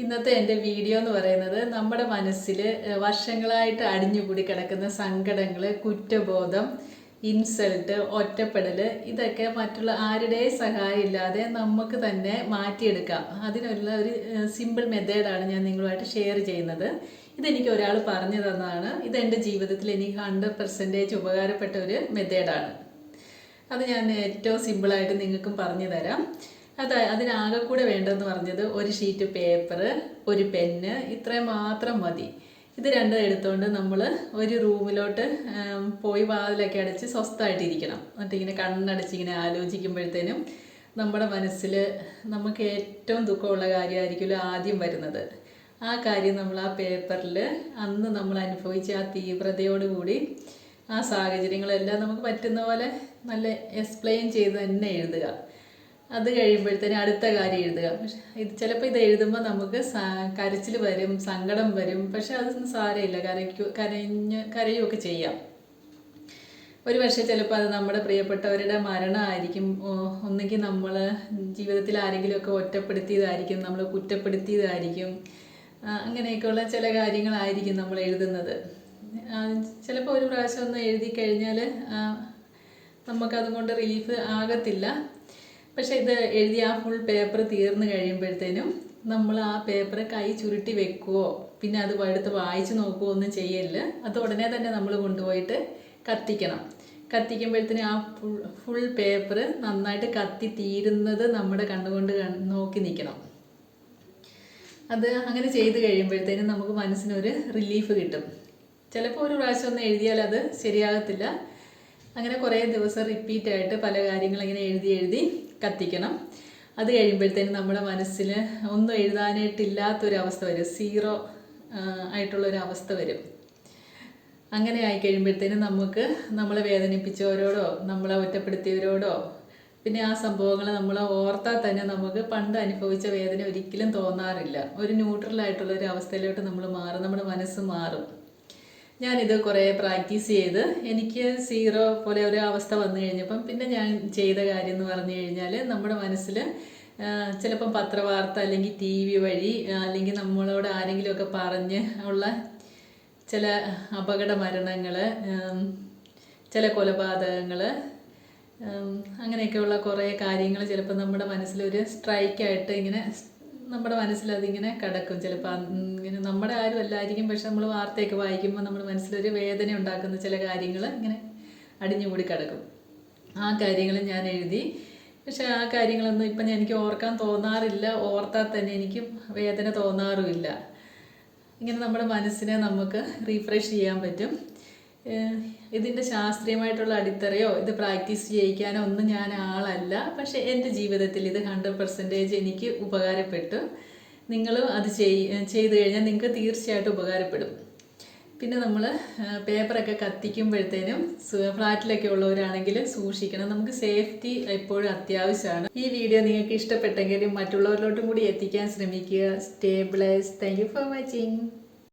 ഇന്നത്തെ എന്റെ വീഡിയോ എന്ന് പറയുന്നത് നമ്മുടെ മനസ്സിൽ വർഷങ്ങളായിട്ട് അടിഞ്ഞുകൂടി കിടക്കുന്ന സങ്കടങ്ങൾ കുറ്റബോധം ഇൻസൾട്ട് ഒറ്റപ്പെടൽ ഇതൊക്കെ മറ്റുള്ള ആരുടെയും സഹായം ഇല്ലാതെ നമുക്ക് തന്നെ മാറ്റിയെടുക്കാം. അതിനുള്ള ഒരു സിമ്പിൾ മെത്തേഡാണ് ഞാൻ നിങ്ങളുമായിട്ട് ഷെയർ ചെയ്യുന്നത്. ഇതെനിക്ക് ഒരാൾ പറഞ്ഞു തന്നതാണ്. ഇത് എന്റെ ജീവിതത്തിൽ എനിക്ക് ഹൺഡ്രഡ് പെർസെന്റേജ് ഉപകാരപ്പെട്ട ഒരു മെത്തേഡാണ് അത് ഞാൻ ഏറ്റവും സിമ്പിളായിട്ട് നിങ്ങൾക്കും പറഞ്ഞു തരാം. അത് അതിനാകെ കൂടെ വേണ്ടതെന്ന് പറഞ്ഞത് ഒരു ഷീറ്റ് പേപ്പർ ഒരു പെന്ന് ഇത്രയും മാത്രം മതി. ഇത് രണ്ടും എടുത്തുകൊണ്ട് നമ്മൾ ഒരു റൂമിലോട്ട് പോയി വാതിലൊക്കെ അടച്ച് സ്വസ്ഥമായിട്ടിരിക്കണം. എന്നിട്ട് ഇങ്ങനെ കണ്ണടച്ച് ഇങ്ങനെ ആലോചിക്കുമ്പോഴത്തേനും നമ്മുടെ മനസ്സിൽ നമുക്ക് ഏറ്റവും ദുഃഖമുള്ള കാര്യമായിരിക്കുമല്ലോ ആദ്യം വരുന്നത്. ആ കാര്യം നമ്മൾ ആ പേപ്പറിൽ അന്ന് നമ്മൾ അനുഭവിച്ച ആ തീവ്രതയോടുകൂടി ആ സാഹചര്യങ്ങളെല്ലാം നമുക്ക് പറ്റുന്ന പോലെ നല്ല എക്സ്പ്ലെയിൻ ചെയ്ത് തന്നെ എഴുതുക. അത് കഴിയുമ്പോഴത്തേനും അടുത്ത കാര്യം എഴുതുക. പക്ഷെ ഇത് ചിലപ്പോൾ ഇത് എഴുതുമ്പോൾ നമുക്ക് കരച്ചിൽ വരും സങ്കടം വരും. പക്ഷെ അതൊന്നും സാരമില്ല. കരയ്ക്കു കരഞ്ഞ് കരയുമൊക്കെ ചെയ്യാം. ഒരു പക്ഷേ ചിലപ്പോൾ അത് നമ്മുടെ പ്രിയപ്പെട്ടവരുടെ മരണമായിരിക്കും. ഒന്നുകിൽ നമ്മൾ ജീവിതത്തിൽ ആരെങ്കിലുമൊക്കെ ഒറ്റപ്പെടുത്തിയതായിരിക്കും നമ്മൾ കുറ്റപ്പെടുത്തിയതായിരിക്കും. അങ്ങനെയൊക്കെയുള്ള ചില കാര്യങ്ങളായിരിക്കും നമ്മൾ എഴുതുന്നത്. ചിലപ്പോൾ ഒരു പ്രാവശ്യം ഒന്ന് എഴുതി കഴിഞ്ഞാൽ നമുക്കതുകൊണ്ട് റിലീഫ് ആകത്തില്ല. പക്ഷെ ഇത് എഴുതി ആ ഫുൾ പേപ്പർ തീർന്നു കഴിയുമ്പോഴത്തേനും നമ്മൾ ആ പേപ്പർ കൈ ചുരുട്ടി വെക്കുവോ? പിന്നെ അത് എടുത്ത് വായിച്ചു നോക്കുവോ ഒന്നും ചെയ്യല്ല അത് ഉടനെ തന്നെ നമ്മൾ കൊണ്ടുപോയിട്ട് കത്തിക്കണം. കത്തിക്കുമ്പോഴത്തേനും ആ ഫുൾ ഫുൾ പേപ്പർ നന്നായിട്ട് കത്തി തീരുന്നത് നമ്മുടെ കണ്ണുകൊണ്ട് നോക്കി നിൽക്കണം അത് അങ്ങനെ ചെയ്ത് കഴിയുമ്പോഴത്തേനും നമുക്ക് മനസ്സിനൊരു റിലീഫ് കിട്ടും. ചിലപ്പോൾ ഒരു പ്രാവശ്യം ഒന്ന് എഴുതിയാൽ അത് ശരിയാകത്തില്ല. അങ്ങനെ കുറേ ദിവസം റിപ്പീറ്റായിട്ട് പല കാര്യങ്ങൾ ഇങ്ങനെ എഴുതി എഴുതി കത്തിക്കണം. അത് കഴിയുമ്പോഴത്തേനും നമ്മുടെ മനസ്സിൽ ഒന്നും എഴുതാനായിട്ടില്ലാത്തൊരവസ്ഥ വരും. സീറോ ആയിട്ടുള്ളൊരവസ്ഥ വരും. അങ്ങനെ ആയി കഴിയുമ്പോഴത്തേനും നമുക്ക് നമ്മളെ വേദനിപ്പിച്ചവരോടോ നമ്മളെ ഒറ്റപ്പെടുത്തിയവരോടോ പിന്നെ ആ സംഭവങ്ങൾ നമ്മൾ ഓർത്താൽ തന്നെ നമുക്ക് പണ്ട് അനുഭവിച്ച വേദന ഒരിക്കലും തോന്നാറില്ല. ഒരു ന്യൂട്രലായിട്ടുള്ള ഒരു അവസ്ഥയിലോട്ട് നമ്മൾ മാറും. നമ്മുടെ മനസ്സ് മാറും. ഞാനിത് കുറേ പ്രാക്ടീസ് ചെയ്ത് എനിക്ക് സീറോ പോലെ ഒരു അവസ്ഥ വന്നു കഴിഞ്ഞപ്പം പിന്നെ ഞാൻ ചെയ്ത കാര്യം എന്ന് പറഞ്ഞു കഴിഞ്ഞാൽ നമ്മുടെ മനസ്സിൽ ചിലപ്പം പത്രവാർത്ത അല്ലെങ്കിൽ ടി വി വഴി അല്ലെങ്കിൽ നമ്മളോട് ആരെങ്കിലുമൊക്കെ പറഞ്ഞ് ഉള്ള ചില അപകട മരണങ്ങൾ ചില കൊലപാതകങ്ങൾ അങ്ങനെയൊക്കെയുള്ള കുറേ കാര്യങ്ങൾ ചിലപ്പോൾ നമ്മുടെ മനസ്സിലൊരു സ്ട്രൈക്കായിട്ട് ഇങ്ങനെ നമ്മുടെ മനസ്സിൽ അതിങ്ങനെ കിടക്കും. ചിലപ്പോൾ ഇങ്ങനെ നമ്മുടെ ആരും അല്ലായിരിക്കും. പക്ഷെ നമ്മൾ വാർത്തയൊക്കെ വായിക്കുമ്പോൾ നമ്മുടെ മനസ്സിലൊരു വേദന ഉണ്ടാക്കുന്ന ചില കാര്യങ്ങൾ ഇങ്ങനെ അടിഞ്ഞുകൂടി കിടക്കും. ആ കാര്യങ്ങൾ ഞാൻ എഴുതി. പക്ഷെ ആ കാര്യങ്ങളൊന്നും ഇപ്പം എനിക്ക് ഓർക്കാൻ തോന്നാറില്ല. ഓർത്താൽ തന്നെ എനിക്ക് വേദന തോന്നാറുമില്ല. ഇങ്ങനെ നമ്മുടെ മനസ്സിനെ നമുക്ക് റീഫ്രഷ് ചെയ്യാൻ പറ്റും. ഇതിന്റെ ശാസ്ത്രീയമായിട്ടുള്ള അടിത്തറയോ ഇത് പ്രാക്ടീസ് ചെയ്യിക്കാനോ ഒന്നും ഞാൻ ആളല്ല. പക്ഷെ എന്റെ ജീവിതത്തിൽ ഇത് ഹൺഡ്രഡ് പെർസെന്റേജ് എനിക്ക് ഉപകാരപ്പെട്ടു. നിങ്ങളും അത് ചെയ് ചെയ്തു കഴിഞ്ഞാൽ നിങ്ങൾക്ക് തീർച്ചയായിട്ടും ഉപകാരപ്പെടും. പിന്നെ നമ്മൾ പേപ്പറൊക്കെ കത്തിക്കുമ്പോഴത്തേനും ഫ്ലാറ്റിലൊക്കെ ഉള്ളവരാണെങ്കിൽ സൂക്ഷിക്കണം. നമുക്ക് സേഫ്റ്റി എപ്പോഴും അത്യാവശ്യമാണ്. ഈ വീഡിയോ നിങ്ങൾക്ക് ഇഷ്ടപ്പെട്ടെങ്കിലും മറ്റുള്ളവരിലോട്ടും കൂടി എത്തിക്കാൻ ശ്രമിക്കുക. Stabilise thank you for watching